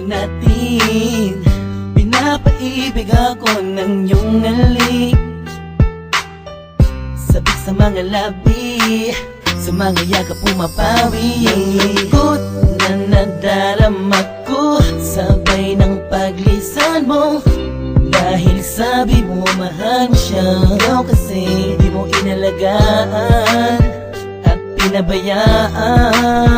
lang natin. Pinapaibig ako ng iyong halik Sabik sa mga labi Sa mga yakap pumapawi. Ang lungkot na nadarama ko Sabay ng paglisan mo. Dahil sabi mo mahal siya. Ikaw kasi di mo inalagaan At pinabayaan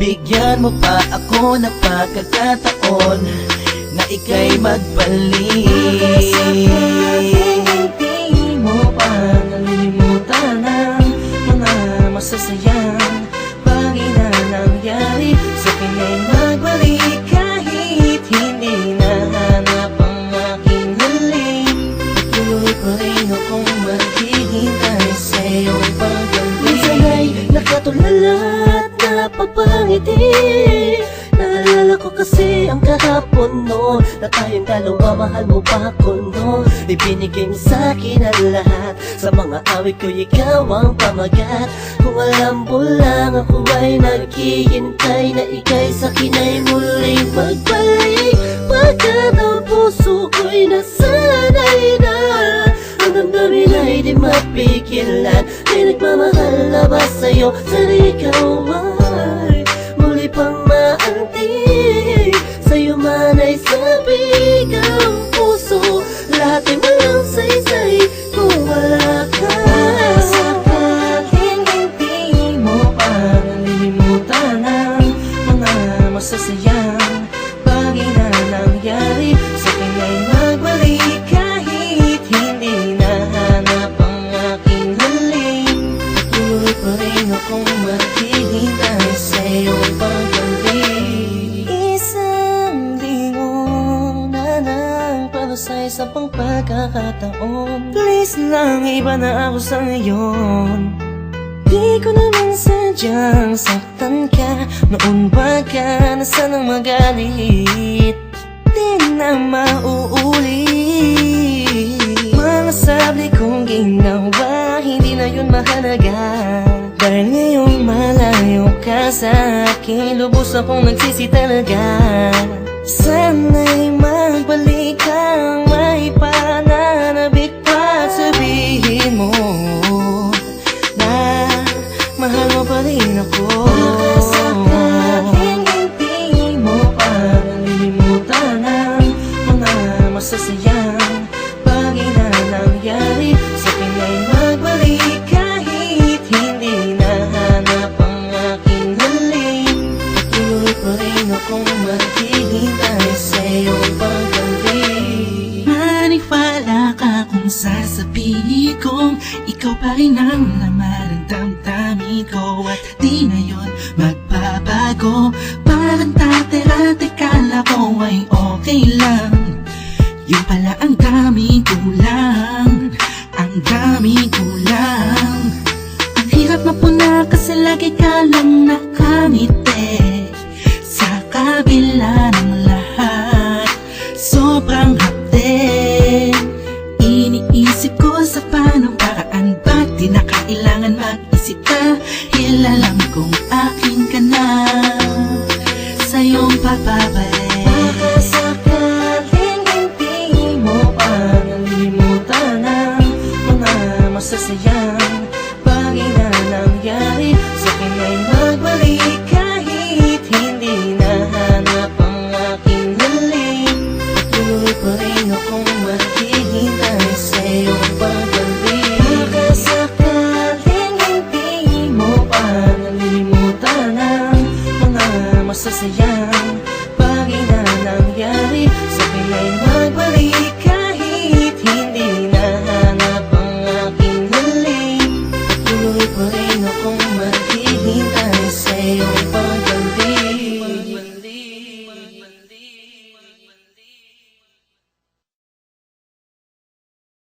Bigyan mo pa ako ng pagkakataon Na ika'y magbalik Hindi mo pa nalilimutan ang mga masasayang bagay na nangyari Sa akin ay magbalik kahit hindi nahanap ang aking halik Patuloy pa rin akong maghihintay sa iyong pagbalik Minsan ay nakatulala at napapangiti. Naalala ko kasi ang kahapon noon Na tayong dalawa, mahal mo pa ako noon. Ibinigay mo sa'kin ang lahat Sa mga awit ko, ikaw ang pamagat. Kung alam mo lang ako ay naghihintay Na ika'y sa'kin ay muling magbalik. Pagkat ang puso ko'y nasanay na Ang damdamin ay di mapigilan. May nagmamahal na ba sa'yo? Sana ikaw ay sabik ang puso Lahat ay walang saysay kung wala ka. Sakaling hindi mo pa nalilimutan ang mga masasayang para sa isa pang pagkakataon. Please lang, iba na ako sa ngayon Di ko naman sadyang saktan ka Noon ba ka na sanang magalit. Di na mauulit. Mga sabli kong ginawa Hindi na yun mahalaga. Dahil ngayong malayo ka sa akin Lubos akong nagsisi talaga mo pa rin ako Sakaling hindi mo pa nalilimutan ang mga masasayang bagay na nangyari? Sa akin ay magbalik kahit hindi nahanap ang aking halik. Patuloy pa rin akong maghihintay sa iyong pagbalik Maniwala ka kung sasabihin kong Ikaw pa rin ang damdamin ko At di na yun magbabago. Parang dati-dati kala ko ay okay lang. Yung pala ang daming kulang Ang daming kulang Ang hirap mapuna kasi lagi ka lang nakangiti Sa kabila ng lahat Sobrang hapde. Iniisip ko sa paanong paraan Ba't di na kailangan mag-isip Dahil alam